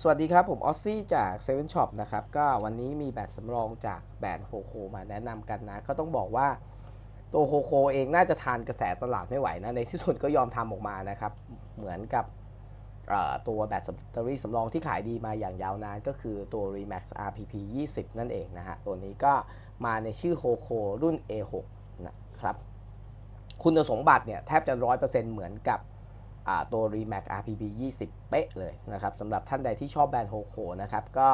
สวัสดีครับ ผมออสซี่จาก7 e ช็อปนะครับ ก็วันนี้มีแบตสำรองจากแบรนด์โฮโคมาแนะนำกันนะ ก็ต้องบอกว่าตัวโฮโคเองน่าจะทานกระแสตลาดไม่ไหวนะ ในที่สุดก็ยอมทำออกมานะครับ เหมือนกับตัวแบตแบตเตอรี่สำรองที่ขายดีมาอย่างยาวนานก็คือตัว Remax RPP 20 นั่นเองนะฮะ ตัวนี้ก็มาในชื่อโฮโครุ่น A6 นะครับ คุณสมบัติเนี่ยแทบจะ 100%เหมือนกับ ตัว Remax RPB 20 เป๊ะเลยนะครับสำหรับท่านใดที่ชอบแบรนด์โฮโคนะครับก็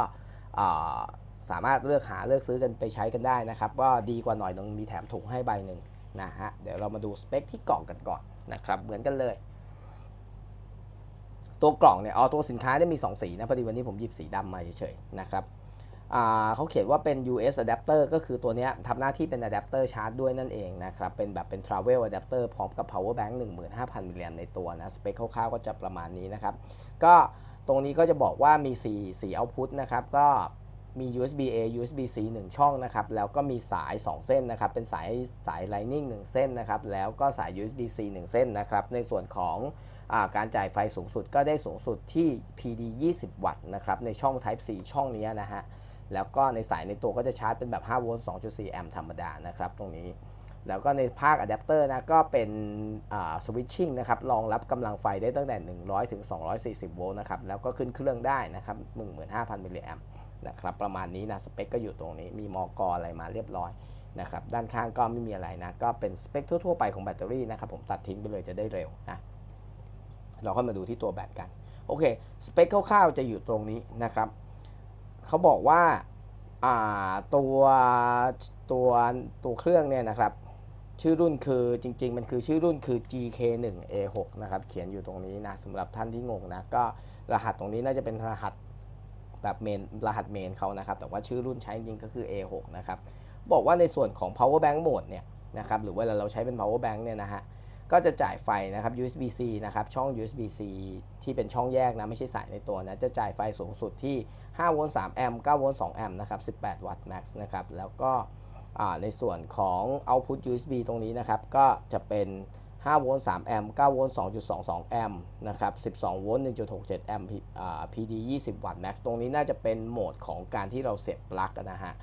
สามารถเลือกหาเลือกซื้อกันไปใช้กันได้นะครับก็ดีกว่าหน่อยนึงมีแถมถุงให้ใบหนึ่งนะฮะเดี๋ยวเรามาดูสเปคที่กล่องกันก่อนนะครับเหมือนกันเลย ตัวกล่องเนี่ยเอาตัวสินค้าได้มี 2 สีนะพอดีวันนี้ผมหยิบสีดำมาเฉยๆนะครับ เขาเขียนว่าเป็น US adapter ก็คือตัวนี้ทำหน้าที่เป็น adapter ชาร์จด้วยนั่นเองนะครับ เป็นแบบเป็น travel adapter พร้อมกับ power bank 15,000 มิลลิแอมในตัวนะ สเปคคร่าวๆก็จะประมาณนี้นะครับ ก็ตรงนี้ก็จะบอกว่ามี 4 4 output นะครับ ก็มี USB A USB C 1 ช่องนะครับ แล้วก็มีสาย 2 เส้นนะครับ เป็นสายสาย Lightning 1 เส้นนะครับ แล้วก็สาย USB C 1 เส้นนะครับ ในส่วนของาการจ่ายไฟสูงสุดก็ได้สูงสุดที่ PD 20 วัตต์นะครับ ในช่อง Type C ช่องนี้นะฮะ แล้วก็ในสายในตัวก็จะชาร์จเป็นแบบ 5 โวลต์ 2.4 แอมป์ธรรมดานะครับตรงนี้ แล้วก็ในภาคอะแดปเตอร์นะก็เป็นสวิตชิ่งนะครับรองรับกำลังไฟได้ตั้งแต่ 100 ถึง 240 โวลต์นะครับแล้วก็ขึ้นเครื่องได้นะครับ 15,000 มิลลิแอมป์นะครับประมาณนี้นะสเปคก็อยู่ตรงนี้มีมอกอะไรมาเรียบร้อยนะครับด้านข้างก็ไม่มีอะไรนะก็เป็นสเปคทั่ว ๆ ไปของแบตเตอรี่นะครับผมตัดทิ้งไปเลยจะได้เร็วนะเราค่อยมาดูที่ตัวแบตกัน โอเค สเปคคร่าวๆจะอยู่ตรงนี้นะครับ เขาบอกว่าตัวตัวตัวเครื่องเนี่ยนะครับ ชื่อรุ่นคือจริง ๆ มันคือชื่อรุ่นคือ GK1A6 นะครับ เขียนอยู่ตรงนี้นะสำหรับท่านที่งงนะ ก็รหัสตรงนี้น่าจะเป็นรหัสแบบเมนรหัสเมนเขานะครับ แต่ว่าชื่อรุ่นใช้จริงก็คือ A6 นะครับ บอกว่าในส่วนของ power bank mode เนี่ยนะครับ หรือเวลาเราใช้เป็น power bank เนี่ยนะฮะ ก็จะจ่ายไฟนะครับ USB-C นะครับ ช่อง USB-C ที่เป็นช่องแยกนะ ไม่ใช่สายในตัวนะ จะจ่ายไฟสูงสุดที่ 5 โวลต์ 3 แอมป์ 9 โวลต์ 2 แอมป์ นะครับ 18 วัตต์ max นะครับ แล้วก็ในส่วนของ output USB ตรงนี้นะครับ ก็จะเป็น 5 โวลต์ 3 แอมป์ 9 โวลต์ 2.22 แอมป์ นะครับ 12 โวลต์ 1.67 แอมป์ PD 20 วัตต์ max ตรงนี้น่าจะเป็นโหมดของการที่เราเสียบปลั๊กนะฮะ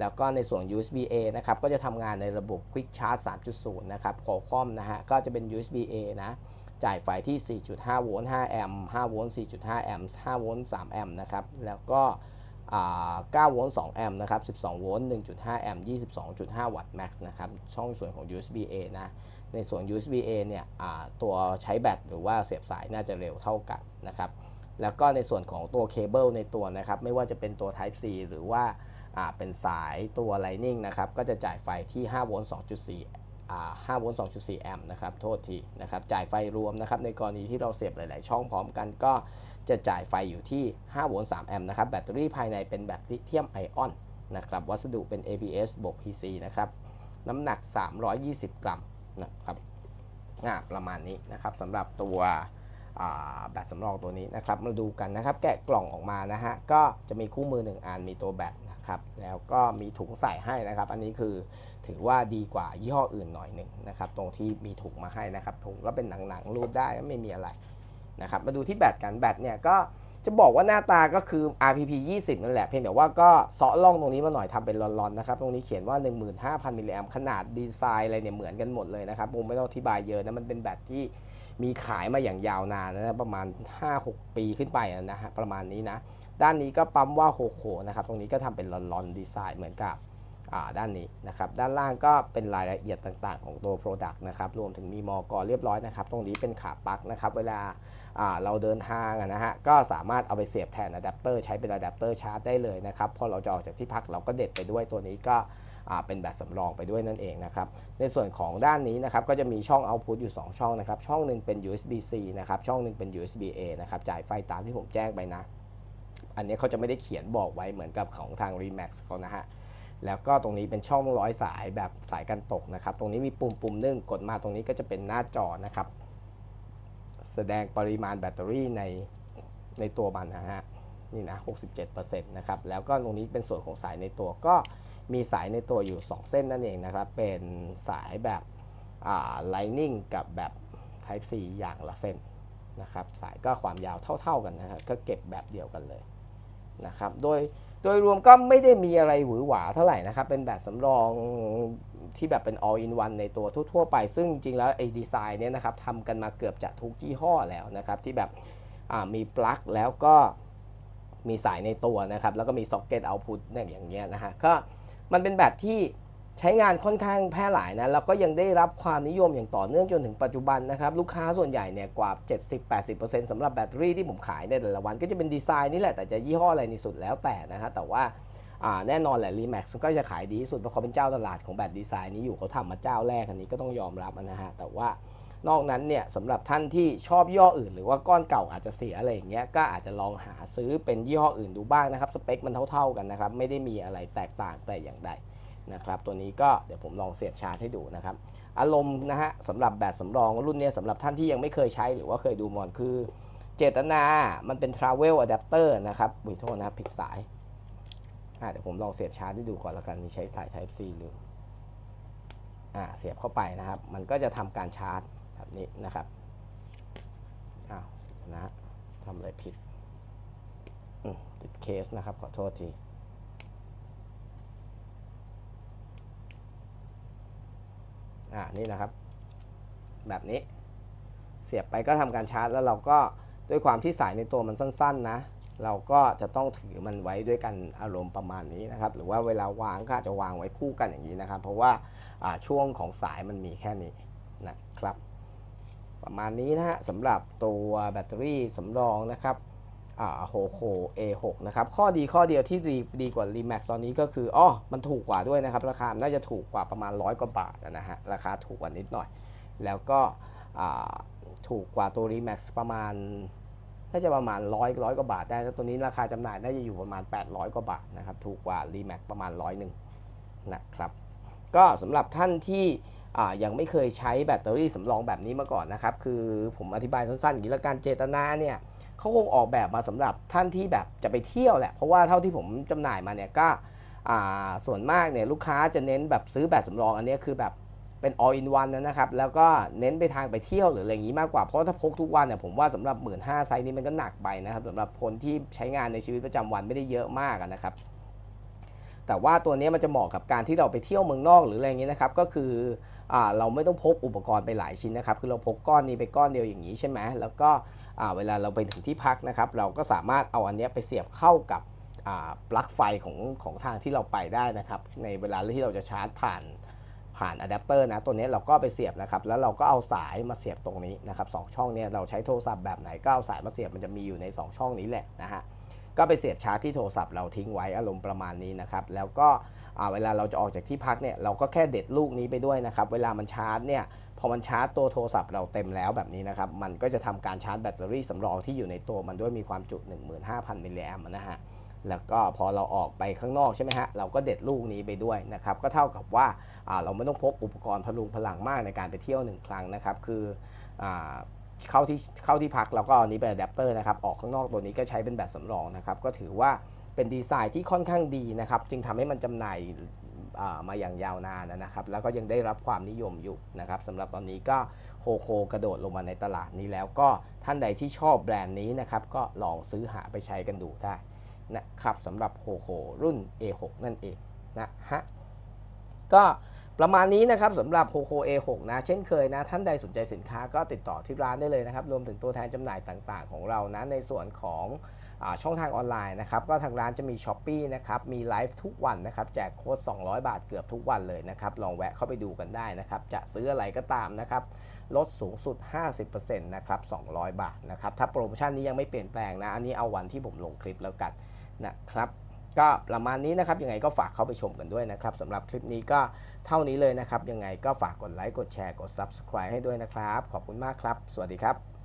แล้วก็ในส่วน USB A นะครับ ก็จะทำงานในระบบ Quick Charge 3.0 นะครับ Qualcomm นะฮะ ก็จะเป็น USB A นะ จ่ายไฟที่ 4.5 โวลต์ 5 แอมป์ 5 โวลต์ 4.5 แอมป์ 5 โวลต์ 3 แอมป์นะครับ แล้วก็อ่า9โวลต์ 2 แอมป์นะครับ 12 โวลต์ 1.5 แอมป์ 22.5 วัตต์ max นะครับ ช่องส่วนของ USB A นะ ในส่วน USB A เนี่ยตัวใช้แบตหรือว่าเสียบสายน่าจะเร็วเท่ากันนะครับ แล้วก็ในส่วนของตัวเคเบิลในตัวนะครับ ไม่ว่าจะเป็นตัว Type C หรือว่า เป็นสายตัว Lightning นะครับก็จะจ่ายไฟที่ 5 โวลต์ 2.4อ่า5โวลต์ 2.4 แอมป์นะครับโทษทีนะครับจ่ายไฟรวมนะครับในกรณีที่เราเสียบหลาย ๆ ช่องพร้อมกันก็จะจ่ายไฟอยู่ที่ 5 โวลต์ 3 แอมป์นะครับแบตเตอรี่ภายในเป็นแบบลิเธียมไอออนนะครับวัสดุเป็น ABS บวก PC นะครับน้ำหนัก 320 กรัมนะครับอ่าประมาณนี้นะครับสำหรับตัวอ แบตสำรองตัวนี้นะครับ มาดูกันนะครับ แกะกล่องออกมานะฮะ ก็จะมีคู่มือ 1อันมีตัวแบตนะครับ แล้วก็มีถุงใส่ให้นะครับ อันนี้คือถือว่าดีกว่ายี่ห้ออื่นหน่อยหนึ่งนะครับ ตรงที่มีถุงมาให้นะครับ ถุงก็เป็นหนังๆรูดได้ไม่มีอะไรนะครับ มาดูที่แบตกัน แบตเนี่ยก็จะบอกว่าหน้าตาก็คือ RPP 20 นั่นแหละ เพียงแต่ว่าก็เซาะล่องตรงนี้มาหน่อยทำเป็นลอนๆนะครับ ตรงนี้เขียนว่า 15,000 มิลลิแอมขนาดดีไซน์อะไรเนี่ยเหมือนกันหมดเลยนะครับผมไม่ต้องอธิบายเยอะนะ มันเป็นแบตที่ มีขายมาอย่างยาวนานนะประมาณ 5-6 ปีขึ้นไปนะฮะประมาณนี้นะ ด้านนี้ก็ปั๊มว่าโฮโคนะครับ ตรงนี้ก็ทำเป็นลอนๆดีไซน์เหมือนกับด้านนี้นะครับ ด้านล่างก็เป็นรายละเอียดต่างๆ ของตัว Product นะครับ รวมถึงมีมอกอเรียบร้อยนะครับ ตรงนี้เป็นขาปลั๊กนะครับ เวลาเราเดินทางนะฮะ ก็สามารถเอาไปเสียบแทนอะแดปเตอร์ใช้เป็นอะแดปเตอร์ชาร์จได้เลยนะครับ พอเราจะออกจากที่พักเราก็เด็ดไปด้วยตัวนี้ก็ เป็นแบตสำรองไปด้วยนั่นเองนะครับในส่วนของด้านนี้นะครับก็จะมีช่อง output อยู่ 2 ช่องนะครับช่องหนึ่งเป็น USB C นะครับช่องหนึ่งเป็น USB A นะครับจ่ายไฟตามที่ผมแจ้งไปนะ อันนี้เขาจะไม่ได้เขียนบอกไว้เหมือนกับของทาง Remax เขานะฮะแล้วก็ตรงนี้เป็นช่องร้อยสายแบบสายกันตกนะครับ ตรงนี้มีปุ่มปุ่มนึ่งกดมาตรงนี้ก็จะเป็นหน้าจอนะครับ แสดงปริมาณแบตเตอรี่ในในตัวมันนะฮะนี่นะ 67%นะครับ แล้วก็ตรงนี้เป็นส่วนของสายในตัวก็ มีสายในตัวอยู่ 2 เส้นนั่นเองนะครับ เป็นสายแบบอ่า Lightning กับแบบ Type C อย่างละเส้นนะครับ สายก็ความยาวเท่า ๆกันนะครับก็เก็บแบบเดียวกันเลยนะครับ โดยโดยรวมก็ไม่ได้มีอะไรหวือหวาเท่าไหร่นะครับ เป็นแบบสำรองที่แบบเป็น all in one ในตัวทั่วๆไป ซึ่งจริงๆแล้วไอ้ดีไซน์เนี่ยนะครับทำกันมาเกือบจะทุกยี่ห้อแล้วนะครับ ที่แบบมีปลั๊กแล้วก็มีสายในตัวนะครับ แล้วก็มีซ็อกเก็ตเอาพุตเนี่ยอย่างเงี้ยนะฮะก็ มันเป็นแบบที่ใช้งานค่อนข้างแพร่หลายนะแล้วก็ยังได้รับความนิยมอย่างต่อเนื่องจนถึงปัจจุบันนะครับ ลูกค้าส่วนใหญ่เนี่ยกว่า 70-80%สำหรับแบตเตอรี่ที่ผมขายในแต่ละวัน ก็จะเป็นดีไซน์นี่แหละแต่จะยี่ห้ออะไรนี่สุดแล้วแต่นะฮะแต่ว่าอ่าแน่นอนแหละ r e m a x ก็จะขายดีที่สุดเพราะเขาเป็นเจ้าตลาดของแบตดีไซน์นี้อยู่เขาทำมาเจ้าแรกอันนี้ก็ต้องยอมรับนะฮะแต่ว่า นอกนั้นเนี่ยสำหรับท่านที่ชอบย่ห้ออื่น หรือว่าก้อนเก่าอาจจะเสียอะไรอย่างเงี้ยก็อาจจะลองหาซื้อเป็นยี่ห้ออื่นดูบ้างนะครับสเปคมันเท่าๆกันนะครับไม่ได้มีอะไรแตกต่างแต่อย่างใดนะครับตัวนี้ก็เดี๋ยวผมลองเสียบชาร์จให้ดูนะครับ อารมณ์นะฮะสำหรับแบตสำรองรุ่นเนี้ยสำหรับท่านที่ยังไม่เคยใช้หรือว่าเคยดูมอนคือ เจตนามันเป็น travel adapter นะครับบุยโทษนะครับผิดสายอ่าเดี๋ยวผมลองเสียบชาร์จให้ดูก่อนล้วกันนี่ใช้สาย Type C หรืออ่าเสียบเข้าไปนะครับ มันก็จะทำการชาร์จ แบบนี้นะครับอ้าวนะทำอะไรผิดอืมติดเคสนะครับ ขอโทษทีอ่านี่นะครับ แบบนี้เสียบไปก็ทำการชาร์จ แล้วเราก็ด้วยความที่สายในตัวมันสั้น ๆ นะ เราก็จะต้องถือมันไว้ด้วยกันอารมณ์ประมาณนี้นะครับ หรือว่าเวลาวางก็อาจจะวางไว้คู่กันอย่างนี้นะครับ เพราะว่าช่วงของสายมันมีแค่นี้นะครับ ประมาณนี้นะฮะสำหรับตัวแบตเตอรี่สำรองนะครับโฮโค A6 นะครับ ข้อดีข้อเดียวที่ดีดีกว่า Remax ตอนนี้ก็คืออ๋อมันถูกกว่าด้วยนะครับ ราคา น่าจะถูกกว่าประมาณร้อยกว่าบาทนะฮะ ราคาถูกกว่านิดหน่อย แล้วก็อ่าถูกกว่าตัว Remax ประมาณ น่าจะประมาณร้อยร้อยกว่าบาทได้แล้วตัวนี้ราคาจำหน่ายน่าจะอยู่ประมาณ 800 กว่าบาทนะครับ ถูกกว่า Remax ประมาณร้อยหนึ่งนะครับ ก็สำหรับท่านที่ ยังไม่เคยใช้แบตเตอรี่สำรองแบบนี้มาก่อนนะครับ คือผมอธิบายสั้นๆอย่างนี้ล้วการเจตนาเนี่ยเขาคงออกแบบมาสำหรับท่านที่แบบจะไปเที่ยวแหละ เพราะว่าเท่าที่ผมจำหน่ายมาเนี่ยก็ส่วนมากเนี่ยลูกค้าจะเน้นแบบซื้อแบตสำรองอันนี้คือแบบเป็น all in one นะครับ แล้วก็เน้นไปทางไปเที่ยวหรืออะไรอย่างนี้มากกว่า เพราะถ้าพกทุกวันเนี่ยผมว่าสำหรับ 1 5ื่นไซส์นี้มันก็หนักไปนะครับสำหรับคนที่ใช้งานในชีวิตประจำวันไม่ได้เยอะมากนะครับ แต่ว่าตัวนี้มันจะเหมาะกับการที่เราไปเที่ยวเมืองนอกหรืออะไรอย่างนี้นะครับ ก็คือเราไม่ต้องพกอุปกรณ์ไปหลายชิ้นนะครับ คือเราพกก้อนนี้ไปก้อนเดียวอย่างนี้ใช่ไหมแล้วก็เวลาเราไปถึงที่พักนะครับ เราก็สามารถเอาอันนี้ไปเสียบเข้ากับปลั๊กไฟของของทางที่เราไปได้นะครับ ในเวลาที่เราจะชาร์จผ่านผ่านอะแดปเตอร์นะ ตัวนี้เราก็ไปเสียบนะครับ แล้วเราก็เอาสายมาเสียบตรงนี้นะครับสองช่องเนี้ยเราใช้โทรศัพท์แบบไหนก็เอาสายมาเสียบมันจะมีอยู่ใน 2 ช่องนี้แหละนะฮะ ก็ไปเสียบชาร์จที่โทรศัพท์เราทิ้งไว้อารมณ์ประมาณนี้นะครับ แล้วก็เวลาเราจะออกจากที่พักเนี่ยเราก็แค่เด็ดลูกนี้ไปด้วยนะครับ เวลามันชาร์จเนี่ยพอมันชาร์จตัวโทรศัพท์เราเต็มแล้วแบบนี้นะครับ มันก็จะทำการชาร์จแบตเตอรี่สำรองที่อยู่ในตัวมันด้วยมีความจุ 15,000 มิลลิแอมป์นะฮะแล้วก็พอเราออกไปข้างนอกใช่ไหมฮะเราก็เด็ดลูกนี้ไปด้วยนะครับ ก็เท่ากับว่าเราไม่ต้องพกอุปกรณ์พลุงพลังมากในการไปเที่ยวหนึ่งครั้งนะครับ คืออ เข้าที่เข้าที่พักแล้วก็เอานี้เป็นอะแดปเตอร์นะครับออกข้างนอกตัวนี้ก็ใช้เป็นแบตสำรองนะครับก็ถือว่าเป็นดีไซน์ที่ค่อนข้างดีนะครับจึงทำให้มันจำหน่ายมาอย่างยาวนานนะครับ แล้วก็ยังได้รับความนิยมอยู่นะครับสำหรับตอนนี้ก็โฮโคกระโดดลงมาในตลาดนี้แล้วก็ท่านใดที่ชอบแบรนด์นี้นะครับ ก็ลองซื้อหาไปใช้กันดูได้นะครับสำหรับโฮโครุ่น A6 นั่นเองนะฮะก็ ประมาณนี้นะครับสำหรับ Poco A6 นะเช่นเคยนะ ท่านใดสนใจสินค้าก็ติดต่อที่ร้านได้เลยนะครับ รวมถึงตัวแทนจำหน่ายต่างๆ ของเรานะในส่วนของอช่องทางออนไลน์นะครับ ก็ทางร้านจะมี s h อ p e e นะครับ มีไลฟ์ทุกวันนะครับ แจกโค้ด 200 บาทเกือบทุกวันเลยนะครับ ลองแวะเข้าไปดูกันได้นะครับ จะซื้ออะไรก็ตามนะครับ ลดสูงสุด 50%นะครับ 200 บาทนะครับ ถ้าโปรโมชั่นนี้ยังไม่เปลี่ยนแปลงนะ อันนี้เอาวันที่ผมลงคลิปแล้วกันนะครับ ก็ประมาณนี้นะครับยังไงก็ฝากเข้าไปชมกันด้วยนะครับสำหรับคลิปนี้ก็เท่านี้เลยนะครับ ยังไงก็ฝากกดไลค์กดแชร์กด Subscribe ให้ด้วยนะครับ ขอบคุณมากครับ สวัสดีครับ